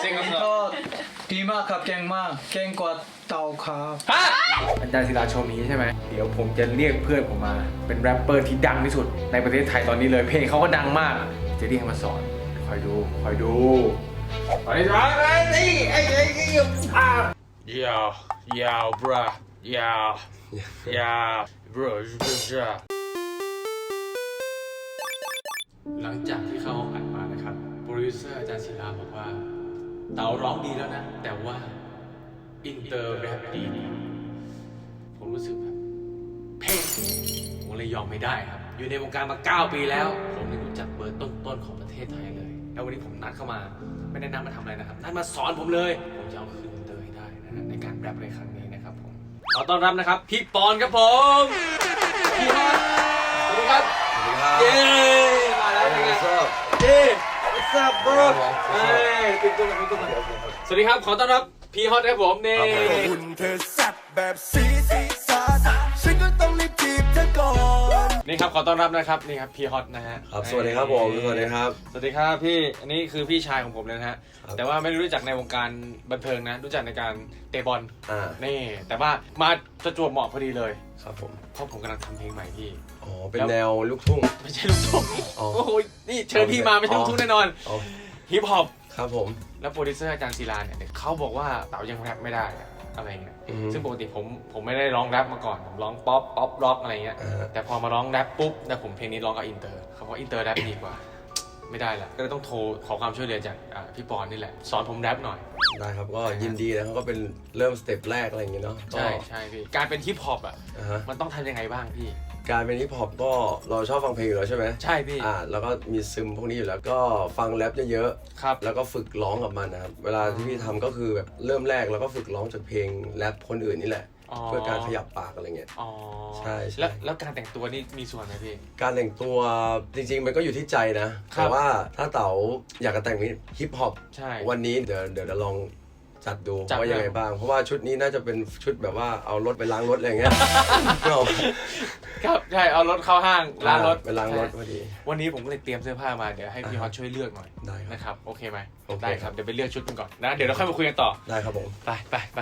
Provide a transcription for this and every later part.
เซ็งก็ก็ดีมากครับเก่งมากเก่งกว่าเต่าครับฮะอาจารย์ศิลาชมนี้ใช่ไหม เดี๋ยวผมจะเรียกเพื่อนผมมา เป็นแรปเปอร์ที่ดังที่สุดในประเทศไทยตอนนี้เลย เพลงเขาก็ดังมาก จะเรียกมาสอน คอยดู คอยดูตอนนี้สอนไอ้ไอ้ไอ้ไอ้อะ Yeah yeah bruh yeah yeah bro yeah หลังจากที่เข้าห้องอัดมานะครับ โปรดิวเซอร์อาจารย์ศิลาบอกว่า เต๋าร้องดีแล้วนะ แต่ว่า อินเตอร์แรปดีผมรู้สึกแบบเพ่งผมเลยยอมไม่ได้ครับ อยู่ในวงการมา 9 ปีแล้ว ผมเลยรู้จักเบอร์ต้นๆของประเทศไทยเลย แล้ววันนี้ผมนัดเข้ามา ไม่ได้นัดมาทำอะไรนะครับ นัดมาสอนผมเลย ผมจะเอาคืนอินเตอร์ให้ได้นะฮะในการแรปในครั้งนี้นะครับผม ขอต้อนรับนะครับ พี่ปอนครับผมพี่ฮอตสวัสดีครับ สวัสดีครับ เย้ มาแล้วเป็นไง What's up เย้ What's up bro เฮ้ยติดตัวกันติดตัวกันสวัสดีครับ ขอต้อนรับพี่ฮอตครับผมนี่หุ่นเธอแซ่บแบบสีสีสาสาฉันก็ต้องรีบจีบเธอก่อน นี่ครับขอต้อนรับนะครับนี่ครับพี่ฮอตนะฮะครับสวัสดีครับผมสวัสดีครับ สวัสดีครับพี่อันนี้คือพี่ชายของผมเลยนะฮะครับแต่ว่าไม่ได้รู้จักในวงการบันเทิงนะ รู้จักในการเตะบอลอ่านี่แต่ว่ามาประจวบเหมาะพอดีเลยครับผมเพราะผมกำลังทำเพลงใหม่พี่ อ๋อ เป็นแนวลูกทุ่ง ไม่ใช่ลูกทุ่งอ๋อโอ้โหนี่เชิญพี่มาไม่ใช่ลูกทุ่งแน่นอนอ๋อ ฮิปฮอปครับผม แล้วโปรดิวเซอร์อาจารย์ศิลาเนี่ยเขาบอกว่าเต๋ายังแรปไม่ได้อะอะไรเงี้ยอือฮึซึ่งปกติผมผมไม่ได้ร้องแรปมาก่อนผมร้องป๊อปป๊อปร็อกอะไรเงี้ยอ่าฮะ แต่พอมาร้องแรปปุ๊บแต่ผมเพลงนี้ร้องกับอินเตอร์เขาบอกอินเตอร์แรปดีกว่า ไม่ได้ละก็เลยต้องโทรขอความช่วยเหลือจากอ่าพี่ปอนนี่แหละสอนผมแรปหน่อย ได้ครับ ก็ยินดีนะครับก็เป็นเริ่มสเต็ปแรกอะไรอย่างเงี้ยเนาะก็ใช่ใช่พี่การเป็นฮิปฮอปอะ อ่าฮะ มันต้องทำยังไงบ้างพี่ การเป็นฮิปฮอปก็เราชอบฟังเพลงอยู่แล้วใช่ไหมใช่พี่ อ่าแล้วก็มีซึมพวกนี้อยู่แล้วก็ฟังแรปเยอะครับ ๆแล้วก็ฝึกร้องกับมันนะครับเวลาที่พี่ทำก็คือแบบเริ่มแรกแล้วก็ฝึกร้องจากเพลงแรปคนอื่นนี่แหละ อ๋อ เพื่อการขยับปากอะไรเงี้ย อ๋อใช่ใช่ แล้วแล้วการแต่งตัวนี่มีส่วนไหมพี่ การแต่งตัวจริงๆ มันก็อยู่ที่ใจนะ ครับ แต่ว่าถ้าเต๋าอยากจะแต่งฮิปฮอปใช่ วันนี้เดี๋ยวเดี๋ยวจะลอง จัดดูจัดว่ายังไงเลยบ้าง เพราะว่าชุดนี้น่าจะเป็นชุดแบบว่าเอารถไปล้างรถอะไรอย่างเงี้ยก็ครับใช่เอารถเข้าห้างล้างรถไปล้างรถพอดี วันนี้ผมก็เลยเตรียมเสื้อผ้ามาเดี๋ยวให้พี่ฮอตช่วยเลือกหน่อยได้ครับนะครับโอเคไหมโอเคได้ครับเดี๋ยวไปเลือกชุดกันก่อนนะเดี๋ยวเราค่อยมาคุยกันต่อได้ครับผมไปไปไป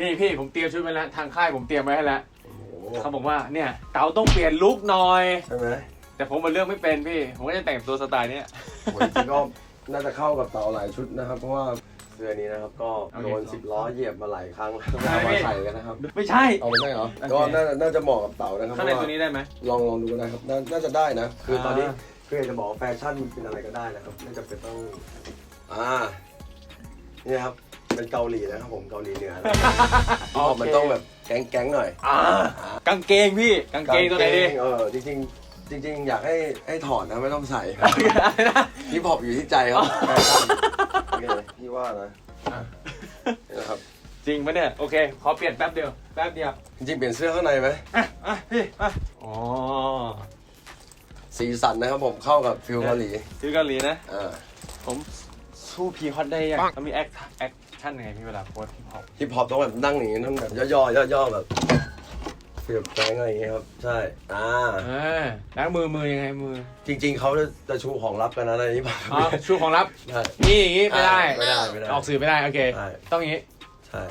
นี่พี่ผมเตรียมชุดไว้แล้วทางค่ายผมเตรียมไว้ให้แล้วโอ้โหเขาบอกว่าเนี่ยเต๋าต้องเปลี่ยนลุคหน่อยใช่ไหมแต่ผมมาเลือกไม่เป็นพี่ ผมก็จะแต่งตัวสไตล์เนี้ยโอ้ยจริงๆก็น่าจะเข้ากับเต๋าหลายชุดนะครับ เพราะว่า เสื้อนี้นะครับก็โอเคโดนสิบล้อเหยียบมาหลายครั้งแล้วใช่เอาพี่มาใส่กันนะครับ ไม่ใช่ เอาไม่ใช่เหรอโอเคก็น่าน่าจะเหมาะกับเต๋านะครับข้างในเพตัวระนี้ได้ไหม ลองลองดูก็ได้ครับนาน่าจะได้นะ คือตอนนี้อ่า คืออยากจะบอกว่าแฟชั่นมันเป็นอะไรก็ได้นะครับไม่จำเป็นต้องอ่านี่ครับเป็นเกาหลีนะครับผมเกาหลีเหนือนะเพราะมันต้องแบบแก๊งๆหน่อย อ่ากางเกงพี่ กางเกงตัวไหนดี เออจริงๆ จริง ๆ อยากให้ให้ถอดนะไม่ต้องใส่ครับอะไรนะฮิปฮอปอยู่ที่ใจครับแฟชั่นนี่ไงพี่ว่านะนี่นะครับ จริงปะเนี่ย โอเค ขอเปลี่ยนแป๊บเดียว แป๊บเดียว จริงๆเปลี่ยนเสื้อข้างในไหมอะอะพี่อะอ๋อสีสันนะครับผมเข้ากับฟิลเกาหลีซื้อเกาหลีนะ อ่าผมสู้พีฮอตได้ยังต้องมีแอคแอคชั่นยังไงพี่เวลาโพสฮิปฮอปฮิปฮอปต้องแบบนั่งอย่างนี้ต้องแบบย่อๆย่อๆแบบ ฟีลแก๊งอะไรอย่างเงี้ยครับ ใช่อ่าเออล้างมือมือยังไงมือจริง ๆเขาจะจะชูของลับกันนะในฮิปฮอปอ๋อชูของลับ ใช่ นี่อย่างงี้ไม่ได้ ไม่ได้ไม่ได้ ออกสื่อไม่ได้ โอเค ใช่ ต้องอย่างงี้ ใช่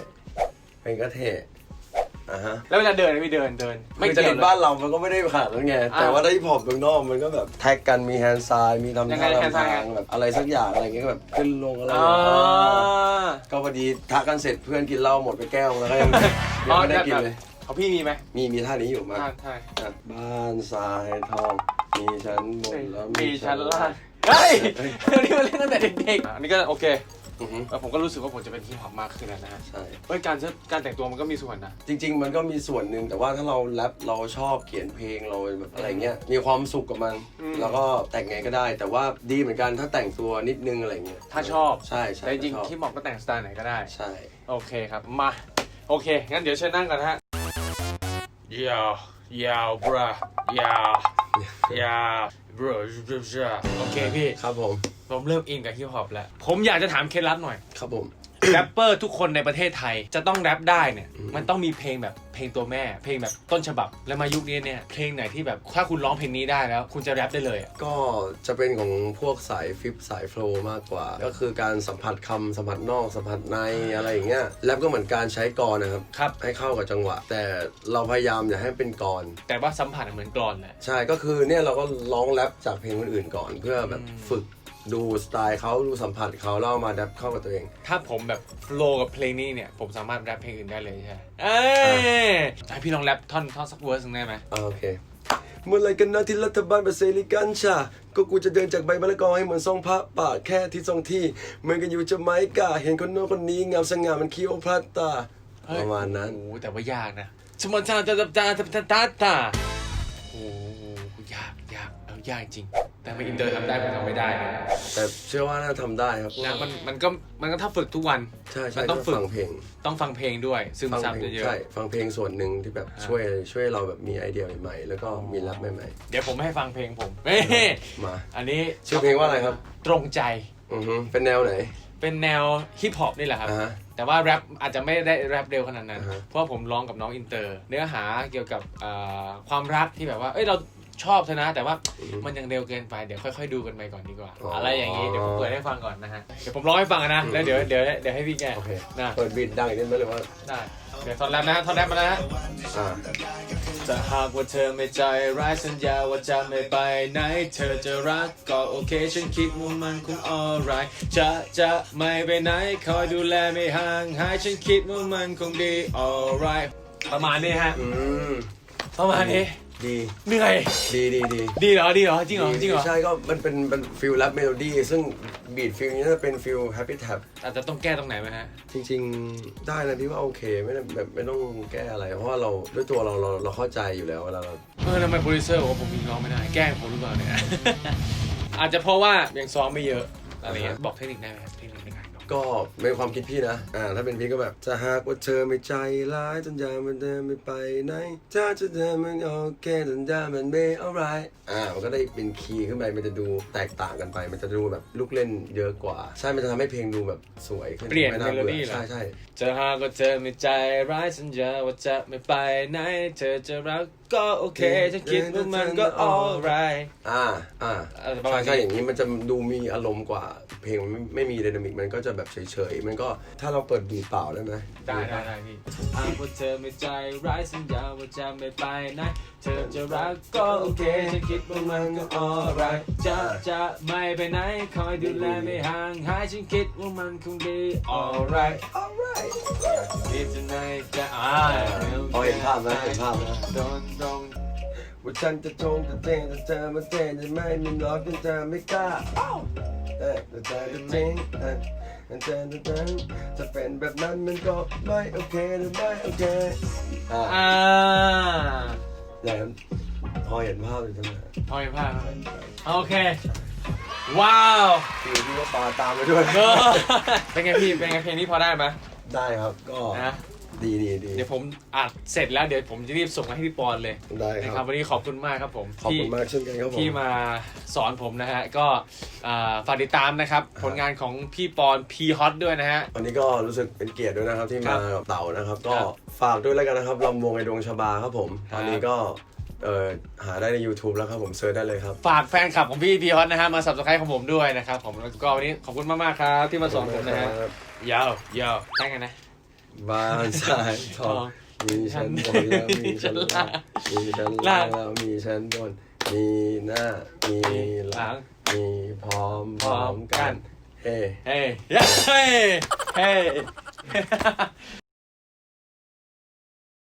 เป็นก็เท่อ่าฮะแล้วเวลาเดินนะพี่เดินเดิน ไม่จะกี่เห็ยนวบ้านเรามันก็ไม่ได้ขาดแล้วไงอ่าแต่ว่าถ้าฮิปฮอปเมืองนอกมันก็แบบแท็กกันมีแฮนด์ไซน์มีทำยังไงท่า hand ทำ sign ทางแบบอะไรสักอย่างอะไรเงี้ยก็แบบขึ้นลงอะไรอ๋อก็พอดีทักกันเสร็จเพื่อนกินเหล้าหมดไปแก้วแล้วก็ยังยังไม่ได้กินเลย เขาพี่มีไหมมีมีท่านี้อยู่มาใช่ใช่อะบ้านทรายทอง มีชั้นบนแล้วมีชั้นล่างเฮ้ยเดี๋ยวนี้มาเล่นตั้งแต่เด็กๆอันนี้ก็โอเคอือฮึแล้วผมก็รู้สึกว่าผมจะเป็นฮิปฮอปมากขึ้นแล้วนะฮะใช่ เฮ้ยการการแต่งตัวมันก็มีส่วนนะ จริง ๆ มันก็มีส่วนหนึ่งแต่ว่าถ้าเราแรปเราชอบเขียนเพลงเราแบบอะไรเงี้ยมีความสุขกับมัน อืมแล้วก็แต่งไงก็ได้ แต่ว่าดีเหมือนกันถ้าแต่งตัวนิดนึงอะไรเงี้ยถ้าชอบ ใช่ใช่แต่จริงถ้าชอบๆฮิปฮอปก็แต่งสไตล์ไหนก็ได้ ใช่ โอเคครับ มา โอเค งั้นเดี๋ยวเชิญนั่งก่อนนะฮะ Yeah yeah bruh yeah yeah bro โอเคพี่ ครับผม ผมเริ่มอินกับฮิปฮอปแล้ว ผมอยากจะถามเคล็ดลับหน่อย ครับผม แรปเปอร์ทุกคนในประเทศไทยจะต้องแรปได้เนี่ยอืมมันต้องมีเพลงแบบเพลงตัวแม่ เพลงแบบต้นฉบับ แล้วมายุคนี้เนี่ย เพลงไหนที่แบบถ้าคุณร้องเพลงนี้ได้แล้ว คุณจะแรปได้เลยอะก็จะเป็นของพวกสายฟิปสายโฟล์มากกว่า ก็คือการสัมผัสคำสัมผัสนอกสัมผัสในอะไรอย่างเงี้ยแรปก็เหมือนการใช้กรนะครับ ครับ ให้เข้ากับจังหวะ แต่เราพยายามอย่าให้เป็นกรแต่ว่าสัมผัสเหมือนกรอนแหละ ใช่ก็คือเนี่ยเราก็ร้องแรปจากเพลงคนอื่นก่อน เพื่อแบบฝึก ดูสไตล์เขาดูสัมผัสเขาแล้วามาแรปเข้ากับตัวเอง ถ้าผมแบบโฟล์กับเพลงนี้เนี่ย ผมสามารถแรปเพลงอื่นได้เลยใช่ไหมเอ้ยพี่ลองแรปท่อนท่อนสักเวอร์สหนึ่งได้ไหมโอเค เมื่อไรกันนะที่รัฐบาลประเสริกัญชา ก็กูจะเดินจากใบมะละกอให้เหมือนซองพระป่าแค่ที่ซองที่เมือนกันอยู่จะไม้กาเห็นคนโน้นคนนี้งามสง่ามันคิโอพระตาประมาณนั้น โอ้แต่ว่ายากนะสมอนชาตาตาจาตาตาตาโอ้โหยากยากเอายากจริง แต่ไม่อินเตอร์ทำได้ผมทำไม่ได้นะแต่เชื่อว่าน่าทำได้ครับ นะมันมันก็มันก็ถ้าฝึกทุกวัน ใช่มัใช่นต้องฝึก ฟังเพลงต้องฟังเพลงด้วย ซึมฟังซับเพลงเยอะใช่ฟังเพลงส่วนหนึ่งที่แบบช่วยช่วยเราแบบมีไอเดียใหม่ๆแล้วก็มีแรปใหม่ๆ เดี๋ยวผมให้ฟังเพลงผมเฮ้ๆมา อันนี้ชื่อเพลงว่าอะไรครับ ตรงใจ อือฮึเป็นแนวไหน เป็นแนวฮิปฮอปนี่แหละครับ อ่าฮะแต่ว่าแรปอาจจะไม่ได้แรปเร็วขนาดนั้น อ่าฮะเพราะว่าผมร้องกับน้องอินเตอร์ เนื้อหาเกี่ยวกับเอ่อความรักที่แบบว่า เอ้ยเรา ชอบเธอนะ แต่ว่ามันยังเร็วเกินไปเดี๋ยวค่อยๆดูกันไปก่อนดีกว่า อ๋อออะไรอย่างนี้เดี๋ยวผมเปิดให้ฟังก่อนนะฮะเดี๋ยวผมร้องให้ฟังอะนะแล้วเดี๋ยวเดี๋ยวเดี๋ยวให้พี่แกโอเค นะเปิดบีทดังอีกนิดไหมหรือว่าได้เดี๋ยวทอนแรปนะทอนแรปมาแล้วนะอ่าจะหากว่าเธอไม่ใจร้ายสัญญาว่าจะไม่ไปไหน เธอจะรักก็โอเค ฉันคิดว่ามันคง alright จะจะไม่ไปไหน คอยดูแลไม่ห่างหายฉันคิดว่ามันคงดี alright ประมาณนี้ฮะ อืมประมาณนี้ ดีเหนื่อย ดีดีดีดีเหรอ ดีเหรอ จริงเหรอ จริงเหรอ ใช่ก็มันเป็นเป็นฟิลแรปเมโลดี้ซึ่งบีทฟิลนี้น่าจะเป็นฟิลแฮปปี้แท็บอาจจะต้องแก้ตรงไหนไหมฮะ จริง ๆ ได้นะพี่ว่าโอเคไม่ได้แบบไม่ต้องแก้อะไร เพราะว่าเราด้วยตัวเราเราเราเข้าใจอยู่แล้วเวลาเราเออทำไมโปรดิวเซอร์บอกว่าผมมีร้องไม่ได้ แกล้งผมหรือเปล่าเนี่ย อาจจะเพราะว่ายังซ้อมไม่เยอะอะไรเงี้ย บอกเทคนิคได้ไหมครับเทคนิคใน การร้องก็เป็นความคิดพี่นะ อ่า ถ้าเป็นพี่ก็แบบ จะหากว่าเธอไม่ใจร้ายสัญญามันเดินไม่ไปไหนถ้าจะเดินมันโอเคสัญญามันไม่ alright อ่า มันก็ได้เป็นคีย์ขึ้นไปมันจะดูแตกต่างกันไป มันจะดูแบบลูกเล่นเยอะกว่า ใช่ มันจะทำให้เพลงดูแบบสวยขึ้นเปลี่ยนไาเมโลบื่อดี้เหรอ ใช่ใช่จะหากว่าเธอไม่ใจร้ายสัญญาว่าจะไม่ไปไหน เธอจะรักก็โอเคฉันคิดว่ามันก็ alright อ่า อ่าเออประมาณใช่นี้ใช่อย่างนี้มันจะดูมีอารมณ์กว่า เพลงมันไม่ไม่มีไดนามิกมันก็จะแบบเฉยๆ มันก็ถ้าเราเปิดบีทเปล่าได้ไหมได้ได้ได้พี่หากว่าเธอไม่ใจร้ายสัญญาว่าจะไม่ไปไหนเธอจะรักก็โอเคฉันคิดว่ามันก็ alright จะจะไม่ไปไหนคอยดูแลไม่ห่างหายฉันคิดว่ามันคงดี alright alright คิดจะไหนจะอ่าพอเห็นภาพนะเห็นภาพนะโดนตรงว่าฉันจะทงจะเต้นจะเจอมาเต้นจะไม่มีล็อกจนเธอไม่กล้า เออแต่เธอจะจริงเออแต่เธอจะจริงจะเป็นแบบนั้นมันก็ไม่โอเคหรือไม่โอเคอ่าอ่าอย่างนั้นพอเห็นภาพเลยใช่ไหมพอเห็นภาพครับโอเค ว้าวคือพี่ก็ปาตามไปด้วย เออเป็นไงพี่ เป็นไงเพลงนี้พอได้ไหมได้ครับก็ นะ ดีดีดี เดี๋ยวผมอัดเสร็จแล้วเดี๋ยวผมจะรีบส่งมาให้พี่ปอนเลยได้นะคครัรับบวันนี้ขอบคุณมากครับผมขอบที่คุณมากเช่นกันครับผม ที่มาสอนผมนะฮะ ก็อ่าฝากติดตามนะครับ ผลงานของพี่ปอนพีฮอตด้วยนะฮะ วันนี้ก็รู้สึกเป็นเกียรติด้วยนะครับที่ครัมาบกับเต่านะครับ ก็ครับฝากด้วยแล้วกันนะครับลำวงไอดวงชบาครับผม ครับ ตอนนี้ก็เอ่อหาได้ใน YouTube แล้วครับผมเซิร์ชได้เลยครับ ฝากแฟนคลับของพี่พีฮอตนะฮะ มาสับสไครต์ของผมด้วยนะครับผมแล้วก็วันนี้ขอบคุณมากๆครับ ที่มาสอนผมนะฮะครับยาวยาวได้ไงนะ บ้านสายทอง มีชั้นบนแล้วมีชั้นล่างมีชั้นล่างแล้วมีชั้นบน มีหน้า มีหลัง มีพร้อมพร้อมกัน เฮ้ เฮ้ยเฮ้ยเฮ้ย